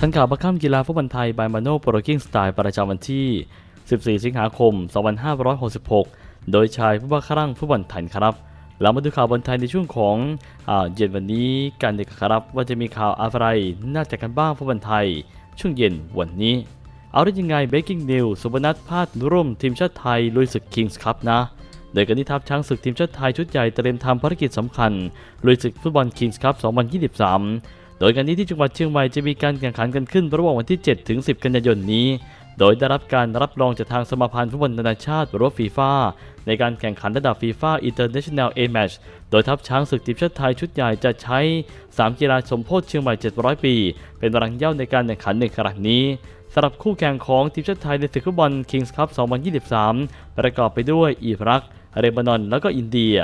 ทันข่าวประค่ำกีฬาฟุตบอลไทยบายมาโนโปรกิ้งสไตล์ประจำวันที่ 14 สิงหาคม 2566 โดยชายผู้ว่าครั่งฟุตบอลไทยครับ เรามาดูข่าวบอลไทยในช่วงของอเย็นวันนี้กันดีกครับว่าจะมีข่าวอะไรน่าจะกันบ้างฟุตบอลไทย ช่วงเย็นวันนี้ เอาได้ยังไง Breaking News สุบนัทพาดร่วมทีมชาติไทยลุยศึก Kings Cup นะโดยการที่ทัพช้างศึกทีมชาติไทยชุดใหญ่เตรียมทำภารกิจสำคัญลุยศึกฟุตบอล Kings Cup 2023 โดยการนี้ที่จังหวัดเชียงใหม่จะมีการแข่งขันกันขึ้นระหว่างวันที่ 7 ถึง 10 กันยายนนี้ โดยได้รับการรับรองจากทางสมาพันธ์ฟุตบอลนานาชาติหรือฟีฟ่าในการแข่งขันระดับฟีฟ่าอินเตอร์เนชั่นแนลเอแมชโดยทัพช้างศึกทีมชาติไทยชุดใหญ่จะใช้ 3 กีฬาสมโพธิเชียงใหม่ 700 ปี เป็นรังเย่าในการแข่งขันในครั้งนี้สำหรับคู่แข่งของทีมชาติไทยในศึกฟุตบอล Kings Cup 2023 ประกอบไปด้วยอิรัก เรบานอน แล้วก็อินเดีย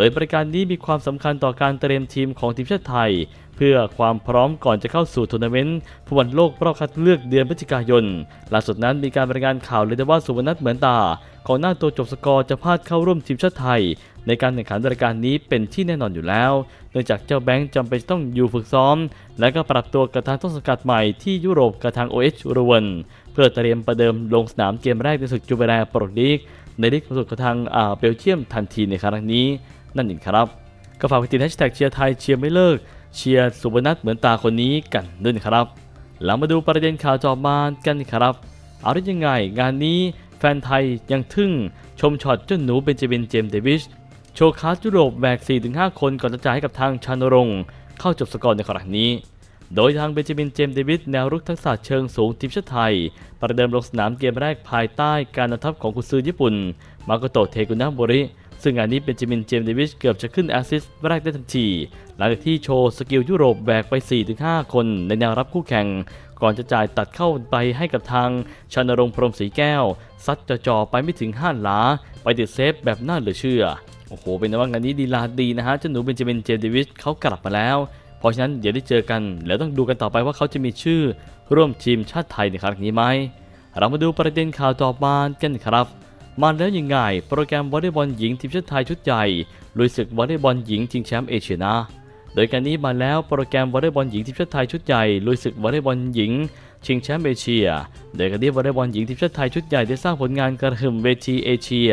โดยบริการนี้มีความสำคัญต่อการเตรียมทีมของทีมชาติไทย เพื่อความพร้อมก่อนจะเข้าสู่ทัวร์นาเมนต์ฟุตบอลโลกรอบคัดเลือกเดือนพฤศจิกายนล่าสุดนั้นมีการรายงานข่าวเลยว่าสุวรรณัทเหมือนตาของหน้าตัวจบสกอร์จะพลาดเข้าร่วมทีมชาติไทย ในการแข่งขันรายการนี้เป็นที่แน่นอนอยู่แล้ว เนื่องจากเจ้าแบงค์จำเป็นต้องอยู่ฝึกซ้อม และก็ปรับตัวกับทางต้นสังกัดใหม่ที่ยุโรปกับทาง OH อุรวนเพื่อเตรียมประเดิมลงสนามเกมแรกในศึกจูเบแรโปรลีกในลีกสุดของทางอ่าเบลเยียมทันทีในครั้งนี้ นั่นเองครับก็ฝากไปติดแฮชแท็กเชียร์ไทยเชียร์ไม่เลิกเชียร์สุวรรณัทเหมือนตาคนนี้กันด้วยครับแล้วมาดูประเด็นข่าวจอบมานกันครับ เอาได้ยังไงงานนี้แฟนไทยยังทึ่งชมช็อตเจ้าหนูเบนจามินเจมส์เดวิสโชว์คาร์ดยุโรปแบก 4-5 คนก่อนจะจ่ายให้กับทางชานรงเข้าจบสกอร์ในครั้งนี้ โดยทางเบนจามินเจมส์เดวิสแนวรุกทักษะเชิงสูงทีมชาติไทย ประเดิมลงสนามเกมแรกภายใต้การนำทัพของกุซือญี่ปุ่น มาโกโตะเทกุนะโมริ ซึ่งงานนี้เบนจามินเจมส์เดวิสเกือบจะขึ้นแอสซิสต์แรกได้ทันที หลังจากที่โชว์สกิลยุโรปแบกไป 4-5 คนในแนวรับคู่แข่ง ก่อนจะจ่ายตัดเข้าไปให้กับทางชานรงพรหมศรีแก้ว ซัดจ่อไปไม่ถึงห้าหลา ไปติดเซฟแบบน่าเหลือเชื่อ โอ้โห เป็นว่างานนี้ดีลาดีนะฮะเจ้าหนูเบนจามินเจมส์เดวิสเขากลับมาแล้ว เพราะฉะนั้นเดี๋ยวได้เจอกันแล้วต้องดูกันต่อไปว่าเขาจะมีชื่อร่วมทีมชาติไทยในครั้งนี้ไหมเรามาดูประเด็นข่าวต่อมากันครับ มาแล้วยังไง โปรแกรมวอลเลย์บอลหญิงทีมชาติไทยชุดใหญ่ลุยศึกวอลเลย์บอลหญิงชิงแชมป์เอเชียนะโดยการนี้มาแล้วโปรแกรมวอลเลย์บอลหญิงทีมชาติไทยชุดใหญ่ลุยศึกวอลเลย์บอลหญิง ชิงแชมป์เอเชีย โดยการนี้วอลเลย์บอลหญิงทีมชาติไทยชุดใหญ่ได้สร้างผลงานกระหึ่มเวทีเอเชีย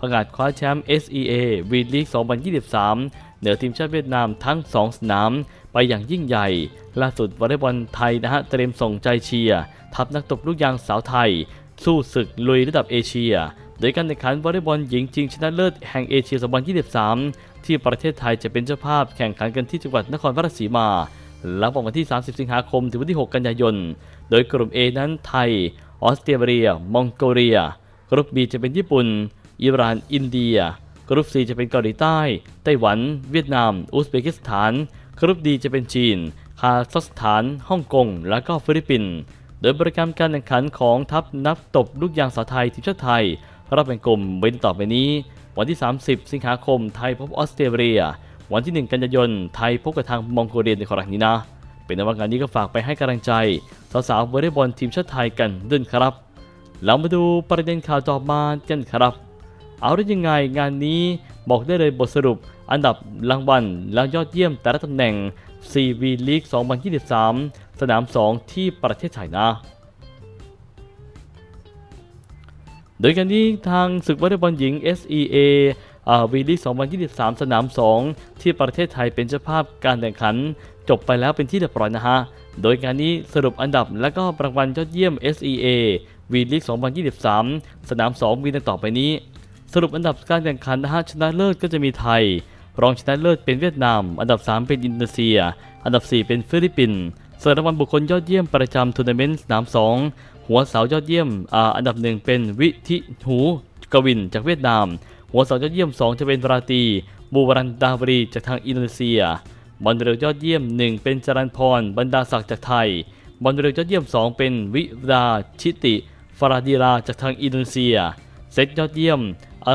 ประกาศคว้าแชมป์ SEA V League 2023 เหนือทีมชาติเวียดนามทั้ง 2 สนาม ไปอย่างยิ่งใหญ่ ล่าสุดวอลเลย์บอลไทยนะฮะเตรียมส่งใจเชียร์ทัพนักตบลูกยางสาวไทย สู้ศึกลุยระดับเอเชีย โดยการแข่งขันวอลเลย์บอลหญิงชิงชนะเลิศแห่งเอเชีย 2023 ที่ประเทศไทยจะเป็นเจ้าภาพแข่งขันกันที่จังหวัดนครราชสีมาระหว่างวันที่ 30 สิงหาคมถึงวันที่ 6 กันยายน โดยกลุ่ม A นั้นไทย ออสเตรเลีย มองโกเลีย กลุ่ม B จะเป็นญี่ปุ่น อิหร่าน อินเดีย กลุ่ม C จะเป็นเกาหลีใต้ ไต้หวัน เวียดนาม อุซเบกิสถานกลุ่ม D จะเป็นจีน คาซัคสถาน ฮ่องกง และก็ฟิลิปปินส์ โดยโปรแกรมการแข่งขันของทัพนักตบลูกยางสาวไทยทีมชาติไทยรับเป็นกลุ่มเว้นต่อไปนี้ วันที่ 30 สิงหาคม ไทยพบออสเตรเลีย วันที่ 1 กันยายน ไทยพบกับทางมองโกเลียในครั้งนี้นะ เป็นนว่างานนี้ก็ฝากไปให้กำลังใจ สาวๆวอลเลย์บอลทีมชาติไทยกันด้วยครับ เรามาดูประเด็นข่าวต่อมากันครับ เอาได้ยังไงงานนี้บอกได้เลยบทสรุป อันดับรางวัลและยอดเยี่ยมแต่ละตำแหน่ง CV League 2023 สนาม 2 ที่ประเทศไทยนะ โดยการนี้ทางศึกวอลเลย์บอลหญิง SEA วีลี2023 สนาม 2 ที่ประเทศไทยเป็นเจ้าภาพการแข่งขัน จบไปแล้วเป็นที่เรียบร้อยนะฮะ โดยงานนี้สรุปอันดับและก็รางวัลยอดเยี่ยม SEA วีลี2023 สนาม 2 มีดังต่อไปนี้ สรุปอันดับการแข่งขันนะฮะชนะเลิศก็จะมีไทย รองชนะเลิศเป็นเวียดนาม อันดับ 3 เป็นอินโดนีเซีย อันดับ 4 เป็นฟิลิปปินส์ส่วนรางวัลบุคคลยอดเยี่ยมประจำทัวร์นาเมนต์สนาม 2 หัวเสายอดเยี่ยมอ่าอันดับหนึ่งเป็นวิทิหูกวินจากเวียดนาม หัวเสายอดเยี่ยม 2 จะเป็นราตีบูวรันดาวรีจากทางอินโดนีเซีย บอลเร็วยอดเยี่ยม 1 เป็นจรันพรบรรดาศักดิ์จากไทย บอลเร็วยอดเยี่ยม 2 เป็นวิดาชิติฟาราดีราจากทางอินโดนีเซีย เซตยอดเยี่ยม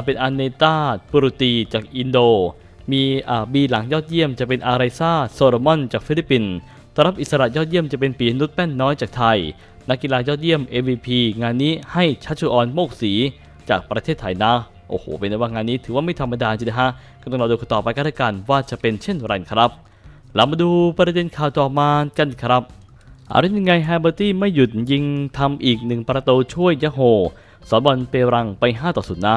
เป็นอันเนตาปุรุตีจากอินโด มีอ่าบีหลังยอดเยี่ยมจะเป็นอาไรซาโซโลมอนจากฟิลิปปินส์ต้อนรับอิสระยอดเยี่ยมจะเป็นปีนุชแป้นน้อยจากไทย นักกีฬายอดเยี่ยม MVP งานนี้ให้ชัชชุออนโมกศรีจากประเทศไทยนะ โอ้โห เป็นว่างานนี้ถือว่าไม่ธรรมดาจริงนะฮะ ก็ต้องรอดูกันต่อไปกันแล้วกันว่าจะเป็นเช่นไรครับ เรามาดูประเด็นข่าวต่อมากันครับเอาได้ยังไงแฮเบอร์ตี้ไม่หยุดยิงทำอีกหนึ่งประตูช่วยยะโฮสอนบอลเปรังไป 5 ต่อ0นะ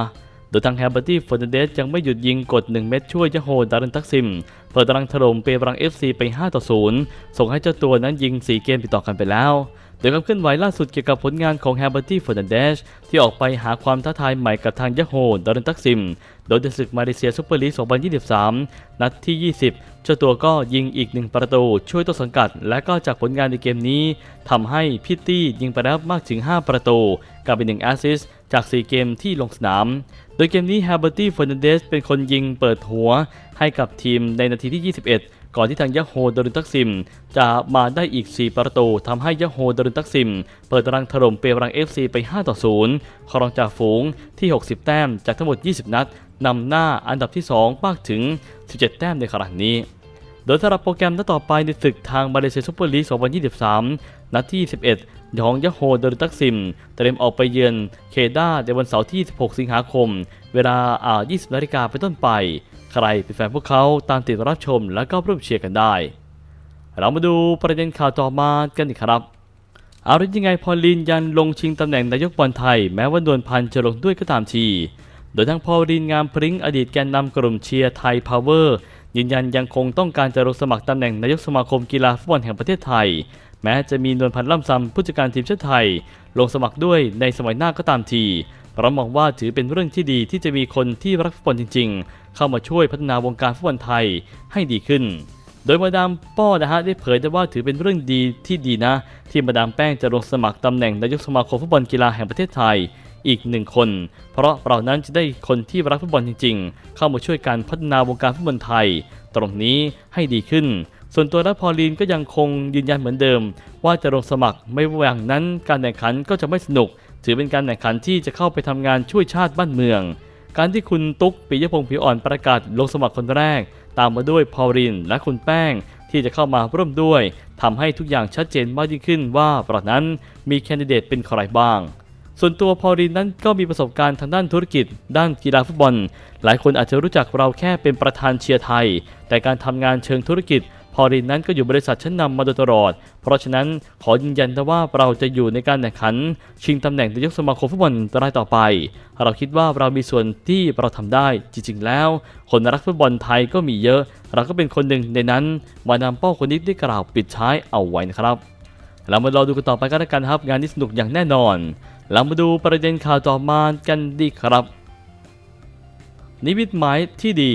โดยทางแฮเบอร์ตี้เฟอร์นันเดสยังไม่หยุดยิงกด 1 เม็ดช่วยยะโฮดารันทักซิม เปิดตารางถล่มเปรัง FC ไป 5 ต่อ 0 ส่งให้เจ้าตัวนั้นยิง 4 เกมติดต่อกันไปแล้วโดยความเคลื่อนไหวล่าสุดเกี่ยวกับผลงานของแฮเบอร์ตี้เฟอร์นันเดสที่ออกไปหาความท้าทายใหม่กับทางยะโฮดารันทักซิม โดยในศึกมาเลเซียซุปเปอร์ลีก 2023 นัดที่ 20 เจ้าตัวก็ยิงอีกหนึ่งประตูช่วยต้นสังกัด และก็จากผลงานในเกมนี้ทำให้พิตตี้ยิงไปแล้วมากถึง 5 ประตูกับเป็นหนึ่งแอสซิสต์ จาก 4 เกมที่ลงสนาม โดยเกมนี้แฮเบอร์ตี้เฟอร์นันเดสเป็นคนยิงเปิดหัวให้กับทีมในนาทีที่ 21 ก่อนที่ทางยะโฮดรุนตักซิม จะมาได้อีก 4 ประตูทำให้ยะโฮดรุนตักซิม เปิดตารางถล่มเปรัง FC ไป5ต่อ0ครองจากฝูงที่ 60 แต้มจากทั้งหมด 20 นัดนำหน้าอันดับที่ 2 มากถึง 17 แต้มในขณะนี้ โดยสำหรับโปรแกรมนัดต่อไปในศึกทางมาเลเซียซุปเปอร์ลีก 2023 นัดที่11ของยะโฮเดรุตักซิม เตรียมออกไปเยือนเคด้าในวันเสาร์ที่ 16 สิงหาคม เวลาอ่า20นาฬิกาเป็นต้นไป ใครเป็นแฟนพวกเขาตามติดรับชมและก็ร่วมเชียร์กันได้ เรามาดูประเด็นข่าวต่อมากันอีกครับเอารือยังไงพอลินยันลงชิงตำแหน่งนายกบอลไทย แม้ว่าดวลพันจะลงด้วยก็ตามที โดยทั้งพอลินงามพริ้งอดีตแกนนำกลุ่มเชียร์ไทยพาวเวอร์ ยืนยันยังคงต้องการจะลงสมัครตำแหน่งนายกสมาคมกีฬาฟุตบอลแห่งประเทศไทย แม้จะมีนวลพันธ์ล่ำซำผู้จัดการทีมชาติไทย ลงสมัครด้วยในสมัยหน้าก็ตามทีเพราะมองว่าถือเป็นเรื่องที่ดีที่จะมีคนที่รักฟุตบอลจริง ๆ เข้ามาช่วยพัฒนาวงการฟุตบอลไทยให้ดีขึ้น โดยมาดามป้อนะฮะได้เผยได้ว่าถือเป็นเรื่องดีที่ดีนะ ที่มาดามแป้งจะลงสมัครตำแหน่งนายกสมาคมฟุตบอลกีฬาแห่งประเทศไทย อีกหนึ่งคน เพราะเรานั้นจะได้คนที่รักฟุตบอลจริง ๆ เข้ามาช่วยการพัฒนาวงการฟุตบอลไทย ตรงนี้ให้ดีขึ้น ส่วนตัวและพอลีนก็ยังคงยืนยันเหมือนเดิม ว่าจะลงสมัครไม่ว่าอย่างนั้นการแข่งขันก็จะไม่สนุก ถือเป็นการแข่งขันที่จะเข้าไปทำงานช่วยชาติบ้านเมือง การที่คุณตุ๊กปิยพงศ์ผิวอ่อนประกาศลงสมัครคนแรก ตามมาด้วยพอลินและคุณแป้งที่จะเข้ามาร่วมด้วยทำให้ทุกอย่างชัดเจนมากยิ่งขึ้นว่าประนั้นมีแคนดิเดตเป็นใครบ้าง ส่วนตัวพอลินนั้นก็มีประสบการณ์ทางด้านธุรกิจ ด้านกีฬาฟุตบอล หลายคนอาจจะรู้จักเราแค่เป็นประธานเชียร์ไทย แต่การทำงานเชิงธุรกิจ พอลินนั้นก็อยู่บริษัทชั้นนำมาโดยตลอด เพราะฉะนั้นขอยืนยันว่าเราจะอยู่ในการแข่งขัน ชิงตำแหน่งนายกสมาคมฟุตบอลรายต่อไป เราคิดว่าเรามีส่วนที่เราทำได้จริง ๆ แล้ว คนรักฟุตบอลไทยก็มีเยอะ เราก็เป็นคนหนึ่งในนั้น มานำเป้าคนนี้ได้กล่าวปิดท้ายเอาไว้นะครับเรามารอดูกันต่อไปกันแล้วกันครับ งานนี้สนุกอย่างแน่นอน เรามาดูประเด็นข่าวต่อมากันดีครับ นิมิตหมายที่ดี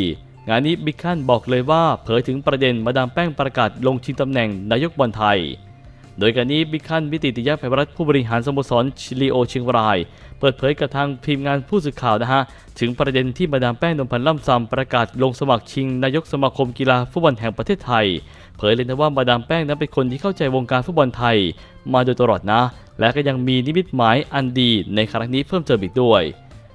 งานนี้บิ๊กคันบอกเลยว่าเผยถึงประเด็นมาดามแป้งประกาศลงชิงตำแหน่งนายกบอลไทย โดยการนี้บิ๊กคันมิติติยะไพรัตผู้บริหารสโมสรชิลีโอเชียงราย เปิดเผยกับทางทีมงานผู้สื่อข่าวนะฮะ ถึงประเด็นที่มาดามแป้งนมพันธ์ล่ำซำประกาศลงสมัครชิง นายกสมาคมกีฬาฟุตบอลแห่งประเทศไทย เผยเลยนะว่ามาดามแป้งนั้นเป็นคนที่เข้าใจวงการฟุตบอลไทย มาโดยตลอดนะ และก็ยังมีนิมิตหมายอันดีในครั้งนี้เพิ่มเติมอีกด้วย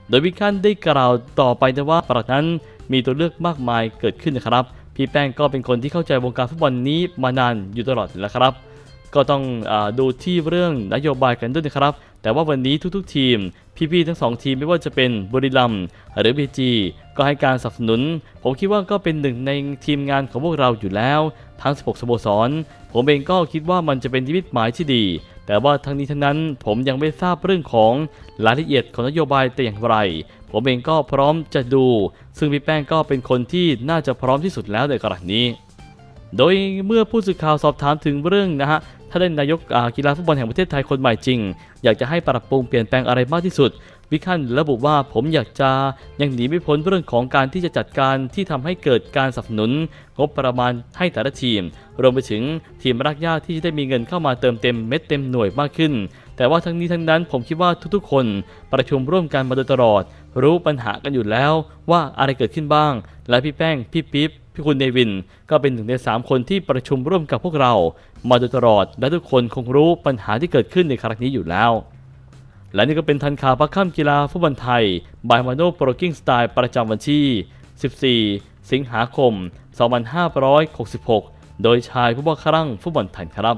โดยวิคันได้กล่าวต่อไปนะว่าปรักนั้นมีตัวเลือกมากมายเกิดขึ้นนะครับพี่แป้งก็เป็นคนที่เข้าใจวงการฟุตบอลนี้มานานอยู่ตลอดแล้วครับ ก็ต้องอดูที่เรื่องนโยบายกันด้วยนะครับ แต่ว่าวันนี้ทุกๆ ทีม พี่ๆ ทั้งสองทีมไม่ว่าจะเป็นบุรีรัมหรือบีจีก็ให้การสนับสนุน ผมคิดว่าก็เป็นหนึ่งในทีมงานของพวกเราอยู่แล้ว ทั้ง 16 สโมสร ผมเองก็คิดว่ามันจะเป็นนิมิตหมายที่ดี แต่ว่าทั้งนี้ทั้งนั้นผมยังไม่ทราบเรื่องของรายละเอียดของนโยบายแต่อย่างไร ผมเองก็พร้อมจะดู ซึ่งพี่แป้งก็เป็นคนที่น่าจะพร้อมที่สุดแล้วในกรณีนี้ โดยเมื่อผู้สื่อข่าวสอบถามถึงเรื่องนะฮะ ถ้าได้นายกกีฬาฟุตบอลแห่งประเทศไทยคนใหม่จริง อยากจะให้ปรับปรุงเปลี่ยนแปลงอะไรมากที่สุดวิคันระบุว่าผมอยากจะยังหนีไม่พ้นเรื่องของการที่จะจัดการที่ทำให้เกิดการสนับสนุน งบประมาณให้แต่ละทีม รวมไปถึงทีมรักยาที่จะได้มีเงินเข้ามาเติมเต็มเม็ดเต็มหน่วยมากขึ้น แต่ว่าทั้งนี้ทั้งนั้นผมคิดว่าทุกๆ คนประชุมร่วมกันมาโดยตลอด รู้ปัญหากันอยู่แล้วว่าอะไรเกิดขึ้นบ้าง และพี่แป้ง พี่ปิ๊บพี่คุณเนวิน ก็เป็นหนึ่งในสามคนที่ประชุมร่วมกับพวกเรา มาโดยตลอด และทุกคนคงรู้ปัญหาที่เกิดขึ้นในครั้งนี้อยู่แล้ว และนี่ก็เป็นทันข่าวพักค่ำกีฬาฟุตบอลไทยบายมาโนโปรกิ้งสไตล์ประจำวันที่ 14 สิงหาคม 2566 โดยชายผู้ว่าครั่งฟุตบอลไทยครับ